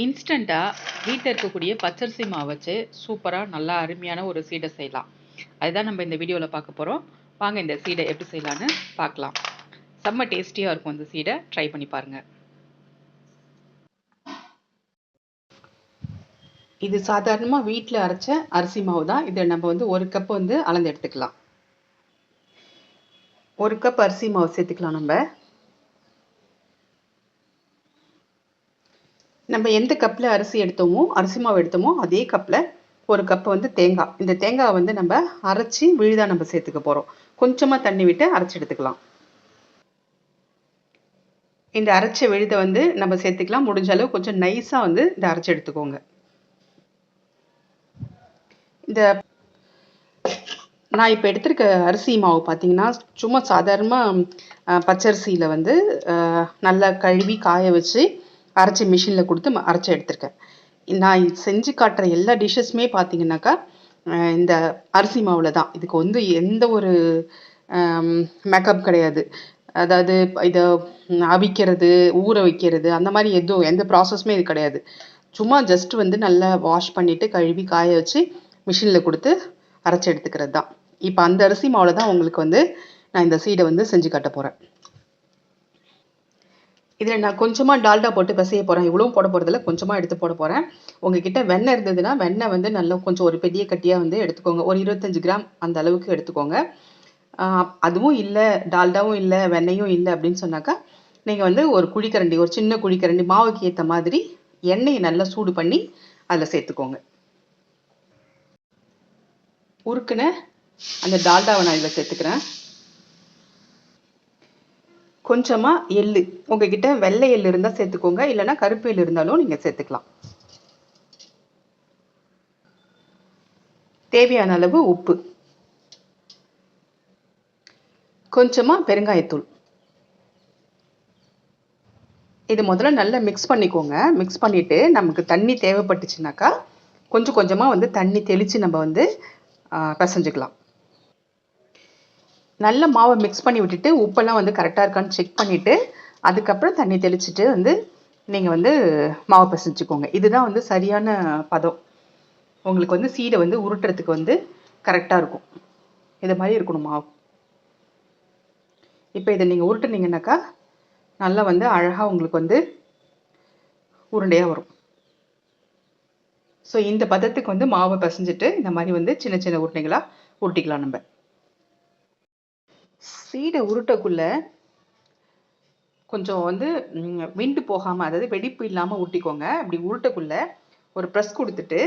இன்ஸ்டண்ட்டாக வீட்டில் இருக்கக்கூடிய பச்சரிசி மாவு வச்சு சூப்பராக நல்லா அருமையான ஒரு சீடை செய்யலாம். அதுதான் நம்ம இந்த வீடியோவில் பார்க்க போகிறோம் வாங்க இந்த சீடை எப்படி செய்யலான்னு பார்க்கலாம். செம்ம டேஸ்டியாக இருக்கும் இந்த சீடை. ட்ரை பண்ணி பாருங்கள் இது சாதாரணமாக வீட்டில் அரைச்ச அரிசி மாவு தான். இதை நம்ம வந்து ஒரு கப் வந்து அளந்து எடுத்துக்கலாம். ஒரு கப் அரிசி மாவு சேர்த்துக்கலாம் நம்ம. நம்ம எந்த கப்பில் அரிசி எடுத்தோமோ அரிசி மாவு எடுத்தோமோ அதே கப்பில் ஒரு கப்பு வந்து தேங்காய். இந்த தேங்காயை வந்து நம்ம அரைச்சி விழுதாக நம்ம சேர்த்துக்க போகிறோம் கொஞ்சமாக தண்ணி விட்டு அரைச்சி எடுத்துக்கலாம். இந்த அரைச்ச விழுதை வந்து நம்ம சேர்த்துக்கலாம். முடிஞ்ச அளவு கொஞ்சம் நைஸாக வந்து இந்த அரைச்சி எடுத்துக்கோங்க. இந்த நான் இப்போ எடுத்திருக்க அரிசி மாவு பார்த்தீங்கன்னா சும்மா சாதாரணமாக பச்சரிசியில் வந்து நல்லா கழுவி காய வச்சு அரைச்சி மிஷினில் கொடுத்து அரைச்சி எடுத்திருக்கேன். நான் செஞ்சு காட்டுற எல்லா டிஷ்ஷஸுமே பார்த்தீங்கன்னாக்கா இந்த அரிசி மாவில் தான். இதுக்கு வந்து எந்த ஒரு மேக்கப் கிடையாது. அதாவது இதை அவிக்கிறது ஊற வைக்கிறது அந்த மாதிரி எதுவும் எந்த ப்ராசஸுமே இது கிடையாது. சும்மா ஜஸ்ட் வந்து நல்லா வாஷ் பண்ணிவிட்டு கழுவி காய வச்சு மிஷினில் கொடுத்து அரைச்சி எடுத்துக்கிறது தான். இப்போ அந்த அரிசி மாவில் தான் உங்களுக்கு வந்து நான் இந்த சீடை வந்து செஞ்சு காட்ட போகிறேன் இதில் நான் கொஞ்சமாக டால்டா போட்டு பிசைய போகிறேன் இவ்வளவும் போட போகிறதில்ல கொஞ்சமாக எடுத்து போட போகிறேன் உங்ககிட்ட வெண்ணெய் இருந்ததுன்னா வெண்ணெய் வந்து நல்லா கொஞ்சம் ஒரு பெரிய கட்டியாக வந்து எடுத்துக்கோங்க. ஒரு இருபத்தஞ்சு கிராம் அந்த அளவுக்கு எடுத்துக்கோங்க. அதுவும் இல்லை டால்டாவும் இல்லை வெண்ணையும் இல்லை அப்படின்னு சொன்னாக்கா நீங்கள் வந்து ஒரு குழிக்கரண்டி ஒரு சின்ன குழிக்கரண்டி மாவுக்கு ஏற்ற மாதிரி எண்ணெயை நல்லா சூடு பண்ணி அதில் சேர்த்துக்கோங்க. உருக்குன அந்த டால்டாவை நான் இதில் சேர்த்துக்கிறேன். கொஞ்சமாக எள்ளு. உங்ககிட்ட வெள்ளை எள்ளு இருந்தால் சேர்த்துக்கோங்க. இல்லைன்னா கருப்பு எள்ளு இருந்தாலும் நீங்கள் சேர்த்துக்கலாம். தேவையான அளவு உப்பு. கொஞ்சமாக பெருங்காயத்தூள். இது முதல்ல நல்லா மிக்ஸ் பண்ணிக்கோங்க. மிக்ஸ் பண்ணிவிட்டு நமக்கு தண்ணி தேவைப்பட்டுச்சுனாக்கா கொஞ்சம் கொஞ்சமாக வந்து தண்ணி தெளித்து நம்ம வந்து பிசைஞ்சுக்கலாம். நல்ல மாவை மிக்ஸ் பண்ணி விட்டுட்டு உப்பெல்லாம் வந்து கரெக்டாக இருக்கான்னு செக் பண்ணிவிட்டு அதுக்கப்புறம் தண்ணி தெளிச்சுட்டு வந்து நீங்கள் வந்து மாவை பிசைஞ்சுக்கோங்க. இதுதான் வந்து சரியான பதம். உங்களுக்கு வந்து சீடை வந்து உருட்டுறதுக்கு வந்து கரெக்டாக இருக்கும். இது மாதிரி இருக்கணும் மாவு. இப்போ இதை நீங்கள் உருட்டுனீங்கன்னாக்கா நல்லா வந்து அழகாக உங்களுக்கு வந்து உருண்டையாக வரும். ஸோ இந்த பதத்துக்கு வந்து மாவை பசஞ்சிட்டு இந்த மாதிரி வந்து சின்ன சின்ன உருண்டைகளாக உருட்டிக்கலாம் நம்ம. சீடை உருட்டக்குள்ள கொஞ்சம் வந்து விண்டு போகாமல் அதாவது வெடிப்பு இல்லாமல் உருட்டிக்கோங்க இப்படி உருட்டக்குள்ள ஒரு ப்ரெஸ் கொடுத்துட்டு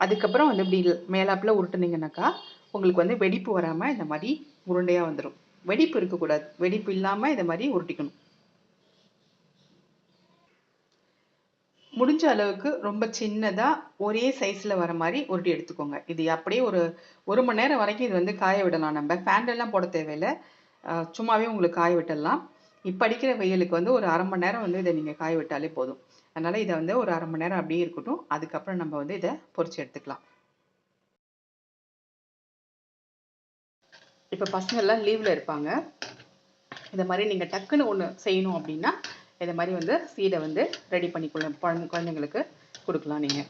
அதுக்கப்புறம் வந்து இப்படி மேலாப்பில் உருட்டுனீங்கன்னாக்கா உங்களுக்கு வந்து வெடிப்பு வராமல் இந்த மாதிரி உருண்டையாக வந்துடும் வெடிப்பு இருக்கக்கூடாது. வெடிப்பு இல்லாமல் இந்த மாதிரி உருட்டிக்கணும். முடிஞ்ச அளவுக்கு ரொம்ப சின்னதாக ஒரே சைஸில் வர மாதிரி உருட்டி எடுத்துக்கோங்க. இது அப்படியே ஒரு ஒரு மணி நேரம் வரைக்கும் இது வந்து காய விடலாம் நம்ம. ஃபேண்டெல்லாம் போட தேவையில்லை. சும்மாவே உங்களுக்கு காய விட்டுடலாம். இப்போ அடிக்கிற வெயிலுக்கு வந்து ஒரு அரை மணி நேரம் வந்து இதை நீங்கள் காய விட்டாலே போதும். அதனால் இதை வந்து ஒரு அரை மணி நேரம் அப்படியே இருக்கட்டும். அதுக்கப்புறம் நம்ம வந்து இதை பொறிச்சு எடுத்துக்கலாம். இப்போ பசங்கள்லாம் லீவில் இருப்பாங்க. இந்த மாதிரி நீங்கள் டக்குன்னு ஒன்று செய்யணும் அப்படின்னா இதை மாதிரி வந்து சீடை வந்து ரெடி பண்ணி பண்ணிக்கொள்ள குழந்தைங்களுக்கு கொடுக்கலாம் நீங்கள்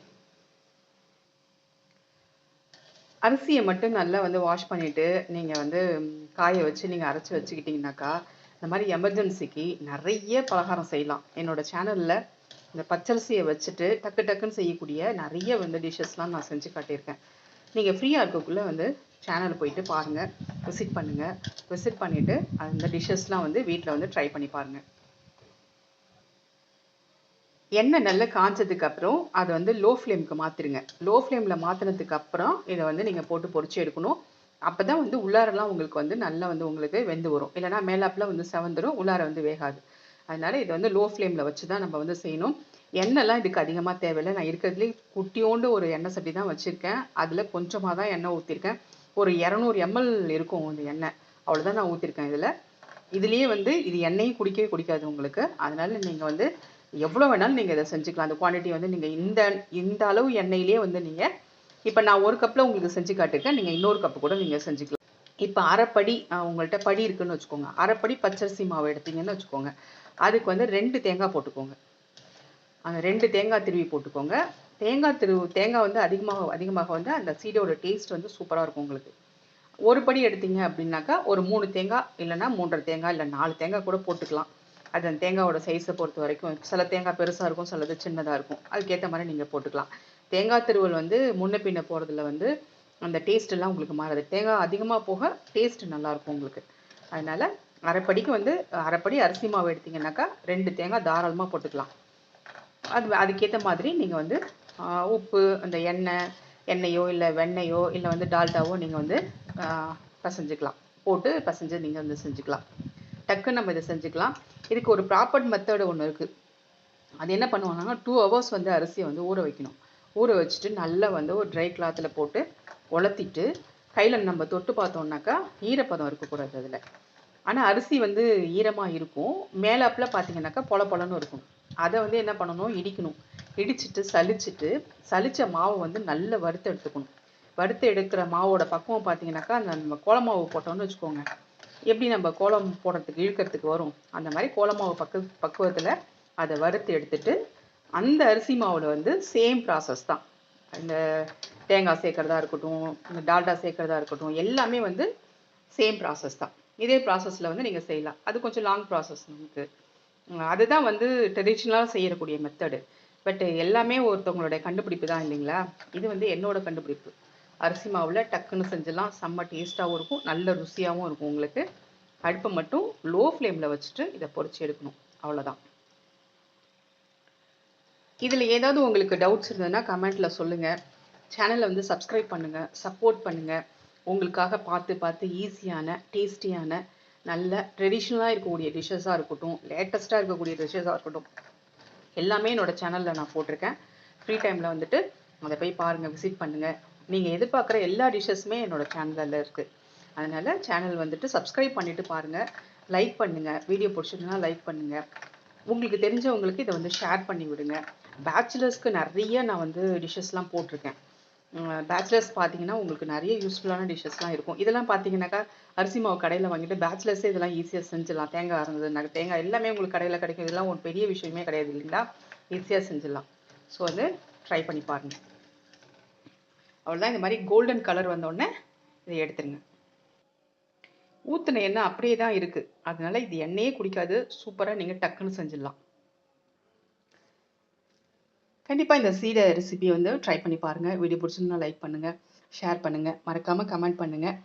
அரிசியை மட்டும் நல்லா வந்து வாஷ் பண்ணிவிட்டு நீங்கள் வந்து காய வச்சு நீங்கள் அரைச்சி வச்சுக்கிட்டிங்கனாக்கா இந்த மாதிரி எமர்ஜென்சிக்கு நிறைய பலகாரம் செய்யலாம். என்னோடய சேனலில் இந்த பச்சரிசியை வச்சுட்டு டக்கு டக்குன்னு செய்யக்கூடிய நிறைய வந்து டிஷ்ஷஸ்லாம் நான் செஞ்சு காட்டியிருக்கேன். நீங்கள் ஃப்ரீயாக இருக்கக்குள்ளே வந்து சேனல் போயிட்டு பாருங்கள் விசிட் பண்ணுங்கள் விசிட் பண்ணிவிட்டு அந்த டிஷ்ஷஸ்லாம் வந்து வீட்டில் வந்து ட்ரை பண்ணி பாருங்கள் எண்ணெய் நல்லா காய்ச்சதுக்கு அப்புறம் அதை வந்து லோ ஃப்ளேமுக்கு மாற்றிடுங்க லோ ஃப்ளேமில் மாற்றினதுக்கு அப்புறம் இதை வந்து நீங்கள் போட்டு பொறிச்சு எடுக்கணும். அப்போ தான் வந்து உள்ளாரெல்லாம் உங்களுக்கு வந்து நல்லா வந்து உங்களுக்கு வெந்து வரும். இல்லைனா மேலாப்பில் வந்து செவந்துடும் உள்ளார வந்து வேகாது. அதனால் இதை வந்து லோ ஃப்ளேமில் வச்சு தான் நம்ம வந்து செய்யணும். எண்ணெய்லாம் இதுக்கு அதிகமாக தேவையில்லை. நான் இருக்கிறதுலே குட்டியோண்டு ஒரு எண்ணெய் சட்டி தான் வச்சுருக்கேன். அதில் கொஞ்சமாக தான் எண்ணெய் ஊற்றிருக்கேன் ஒரு இரநூறு எம்எல் இருக்கும் இந்த எண்ணெய். அவ்வளோதான் நான் ஊற்றிருக்கேன் இதில். இதுலேயே வந்து இது எண்ணெயும் குடிக்கவே குடிக்காது உங்களுக்கு. அதனால் நீங்கள் வந்து எவ்வளோ வேணாலும் நீங்கள் இதை செஞ்சுக்கலாம். அந்த குவான்டிட்டி வந்து நீங்கள் இந்த இந்த அளவு எண்ணெயிலே வந்து நீங்கள் இப்போ நான் ஒரு கப்பில் உங்களுக்கு செஞ்சு காட்டிருக்கேன் நீங்கள் இன்னொரு கப்பு கூட நீங்கள் செஞ்சுக்கலாம். இப்போ அரைப்படி உங்கள்கிட்ட படி இருக்குன்னு வச்சுக்கோங்க. அரைப்படி பச்சரிசி மாவு எடுத்தீங்கன்னு வச்சுக்கோங்க. அதுக்கு வந்து ரெண்டு தேங்காய் போட்டுக்கோங்க. அந்த ரெண்டு தேங்காய் திருவி போட்டுக்கோங்க. தேங்காய் திரு தேங்காய் வந்து அதிகமாக அதிகமாக வந்து அந்த சீடோட டேஸ்ட் வந்து சூப்பராக இருக்கும் உங்களுக்கு. ஒரு படி எடுத்தீங்க அப்படின்னாக்கா ஒரு மூணு தேங்காய் இல்லைன்னா மூன்றரை தேங்காய் இல்லை நாலு தேங்காய் கூட போட்டுக்கலாம். அது அந்த தேங்காயோட சைஸை பொறுத்த வரைக்கும் சில தேங்காய் பெருசாக இருக்கும் சிலது சின்னதாக இருக்கும். அதுக்கேற்ற மாதிரி நீங்கள் போட்டுக்கலாம். தேங்காய் திருவல் வந்து முன்ன பின்ன போகிறதுல வந்து அந்த டேஸ்ட்டெல்லாம் உங்களுக்கு மாறாது. தேங்காய் அதிகமாக போக டேஸ்ட் நல்லாயிருக்கும் உங்களுக்கு. அதனால் அரைப்படிக்கு வந்து அரைப்படி அரிசி மாவு எடுத்திங்கனாக்கா ரெண்டு தேங்காய் தாராளமாக போட்டுக்கலாம். அது அதுக்கேற்ற மாதிரி நீங்கள் வந்து உப்பு அந்த எண்ணெய் எண்ணெயோ இல்லை வெண்ணெயோ இல்லை வந்து டால்டாவோ நீங்கள் வந்து பசஞ்சுக்கலாம் பசைஞ்சுக்கலாம். போட்டு பசைஞ்சு நீங்கள் வந்து செஞ்சுக்கலாம். டக்குன்னு நம்ம இதை செஞ்சுக்கலாம். இதுக்கு ஒரு ப்ராப்பர் மெத்தடு ஒன்று இருக்குது அது என்ன பண்ணுவாங்கன்னா டூ ஹவர்ஸ் வந்து அரிசியை வந்து ஊற வைக்கணும். ஊற வச்சுட்டு நல்லா வந்து ஒரு ட்ரை கிளாத்தில் போட்டு உலர்த்திட்டு கையில் நம்ம தொட்டு பார்த்தோம்னாக்கா ஈரப்பதம் இருக்கக்கூடாது அதில். ஆனால் அரிசி வந்து ஈரமாக இருக்கும். மேலாப்பில் பார்த்தீங்கன்னாக்கா பொல பொலன்னு இருக்கும். அதை வந்து என்ன பண்ணணும்? இடிக்கணும். இடிச்சிட்டு சலிச்சிட்டு சலித்த மாவை வந்து நல்லா வறுத்து எடுத்துக்கணும். வறுத்து எடுக்கிற மாவோட பக்குவம் பார்த்தீங்கன்னாக்கா அந்த நம்ம கோலமாவு போட்டோம்னு வச்சுக்கோங்க. எப்படி நம்ம கோலம் போடுறதுக்கு இழுக்கிறதுக்கு வரும்? அந்த மாதிரி கோலமாவு பக்கு பக்குவத்தில் அதை வறுத்து எடுத்துட்டு அந்த அரிசி மாவில் வந்து சேம் ப்ராசஸ் தான். இந்த தேங்காய் சேர்க்குறதா இருக்கட்டும் இந்த டால்டா சேர்க்குறதா இருக்கட்டும் எல்லாமே வந்து சேம் ப்ராசஸ் தான். இதே ப்ராசஸில் வந்து நீங்கள் செய்யலாம். அது கொஞ்சம் லாங் ப்ராசஸ் நமக்கு. அதுதான் வந்து ட்ரெடிஷ்னலாக செய்யக்கூடிய மெத்தடு பட் எல்லாமே ஒருத்தவங்களுடைய கண்டுபிடிப்பு தான் இல்லைங்களா? இது வந்து என்னோட கண்டுபிடிப்பு. அரிசி மாவில் டக்குன்னு செஞ்சிடலாம். செம்ம டேஸ்ட்டாகவும் இருக்கும். நல்ல ருசியாகவும் இருக்கும் உங்களுக்கு. அடுப்பை மட்டும் லோ ஃப்ளேமில் வச்சுட்டு இதை பொறிச்சு எடுக்கணும். அவ்வளோதான் இதில் ஏதாவது உங்களுக்கு டவுட்ஸ் இருந்ததுன்னா கமெண்ட்டில் சொல்லுங்கள் சேனலை வந்து சப்ஸ்கிரைப் பண்ணுங்கள் சப்போர்ட் பண்ணுங்கள் உங்களுக்காக பார்த்து பார்த்து ஈஸியான டேஸ்டியான நல்ல ட்ரெடிஷ்னலாக இருக்கக்கூடிய டிஷ்ஷஸாக இருக்கட்டும் லேட்டஸ்ட்டாக இருக்கக்கூடிய டிஷ்ஷஸாக இருக்கட்டும் எல்லாமே என்னோடய சேனலில் நான் போட்டிருக்கேன். ஃப்ரீ டைமில் வந்துட்டு அதை போய் பாருங்கள் விசிட் பண்ணுங்கள் நீங்கள் எதிர்பார்க்குற எல்லா டிஷ்ஷஸுமே என்னோடய சேனலில் இருக்குது அதனால் சேனல் வந்துட்டு சப்ஸ்கிரைப் பண்ணிவிட்டு பாருங்கள் லைக் பண்ணுங்கள் வீடியோ பிடிச்சிருந்தனா லைக் பண்ணுங்கள் உங்களுக்கு தெரிஞ்சவங்களுக்கு இதை வந்து ஷேர் பண்ணி விடுங்க. பேச்சுலர்ஸ்க்கு நிறைய நான் வந்து டிஷ்ஷஸ்லாம் போட்டிருக்கேன். பேச்சுலர்ஸ் பார்த்தீங்கன்னா உங்களுக்கு நிறைய யூஸ்ஃபுல்லான டிஷ்ஷஸ்லாம் இருக்கும். இதெல்லாம் பார்த்தீங்கன்னாக்கா அரிசி மாவு கடையில் வாங்கிட்டு பேச்சுலர்ஸே இதெல்லாம் ஈஸியாக செஞ்சிடலாம். தேங்காய் இருந்தது தேங்காய் எல்லாமே உங்களுக்கு கடையில் கிடைக்கும். இதெல்லாம் ஒரு பெரிய விஷயமே கிடையாது இல்லைங்களா? ஈஸியாக செஞ்சிடலாம். ஸோ வந்து ட்ரை பண்ணி பாருங்கள் அவ்வளோதான் இந்த மாதிரி கோல்டன் கலர் வந்தோடனே இதை எடுத்துருங்க. ஊற்றின எண்ணெய் அப்படியே தான் இருக்குது அதனால இது எண்ணெயே குடிக்காது. சூப்பராக நீங்கள் டக்குன்னு செஞ்சிடலாம். கண்டிப்பாக இந்த சீடை ரெசிபி வந்து ட்ரை பண்ணி பாருங்கள் வீடியோ பிடிச்சிருந்தா லைக் பண்ணுங்கள் ஷேர் பண்ணுங்கள் மறக்காமல் கமெண்ட் பண்ணுங்கள்